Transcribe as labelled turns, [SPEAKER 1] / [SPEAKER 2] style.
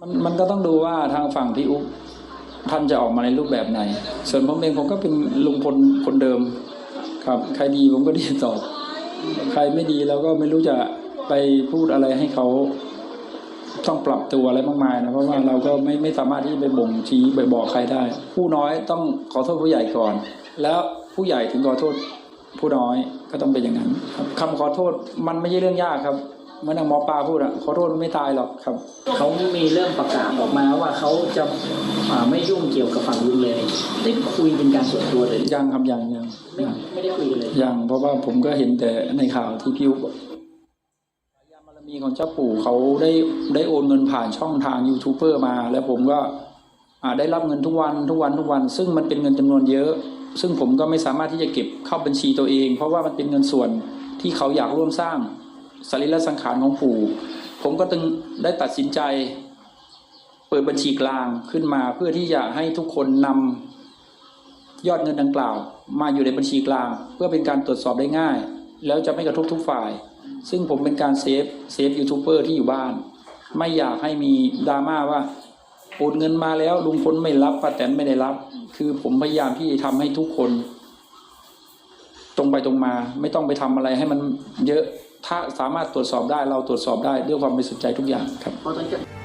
[SPEAKER 1] มันมันก็ต้องดูว่าทางฝั่งพี่อุ๊บท่านจะออกมาในรูปแบบไหน ส่วนผมเองผมก็เป็นลุงพลคนเดิมครับ ใครดีผมก็ดีตอบใครไม่ดีเราก็ไม่รู้จะไปพูดอะไรให้เขาต้องปรับตัวอะไรมากมายนะเพราะว่าเราก็ไม่ไม่สามารถที่จะไปบ่งชี้ไปบอกใครได้ ผู้น้อยต้องขอโทษผู้ใหญ่ก่อน แล้วผู้ใหญ่ถึงขอโทษผู้น้อยก็ต้องเป็นอย่างนั้นครับคำขอโทษมันไม่ใช่เรื่องยากครับ เหมื่อนอย่างหมอปลาพูดอะขอโทษมันไม่ตายหรอกครับ
[SPEAKER 2] เขามีเริ่มประกาศออกมาว่าเขาจะอ่าไม่ยุ่งเกี่ยวกับฝั่งลุงเลยได้คุยเป็นการส่วนตัวเลย
[SPEAKER 1] ยังครับยังยัง
[SPEAKER 2] ไม่
[SPEAKER 1] ยัง
[SPEAKER 2] ไม่ได้คุยกันเลย
[SPEAKER 1] ยังเพราะว่าผมก็เห็นแต่ในข่าวที่พี่อุ๊บบอกยามบารมีของเจ้าปู่เขาได้ได้โอนเงินผ่านช่องทางยูทูบเบอร์มา แล้วผมก็อ่าได้รับเงินทุกวันทุกวันทุกวัน ซึ่งมันเป็นเงินจำนวนเยอะ ซึ่งผมก็ไม่สามารถที่จะเก็บเข้าบัญชีตัวเอง เพราะว่ามันเป็นเงินส่วนที่เขาอยากร่วมสร้าง สรีระสังขารของปู่ ผมก็ตึงได้ตัดสินใจ เปิดบัญชีกลางขึ้นมา เพื่อที่จะให้ทุกคนนำยอดเงินดังกล่าว มาอยู่ในบัญชีกลาง เพื่อเป็นการตรวจสอบได้ง่าย แล้วจะไม่กระทบทุกฝ่าย ซึ่งผมเป็นการเซฟเซฟยูทูบเบอร์ที่อยู่บ้าน ไม่อยากให้มีดราม่าว่าโอนเงินมาแล้วลุงพลไม่รับป้าแตนไม่ได้รับ คือผมพยายามที่จะทำให้ทุกคน ตรงไปตรงมา ไม่ต้องไปทำอะไรให้มันเยอะ ถ้าสามารถตรวจสอบได้เราตรวจสอบได้ด้วยความบริสุทธิ์ใจทุกอย่างครับ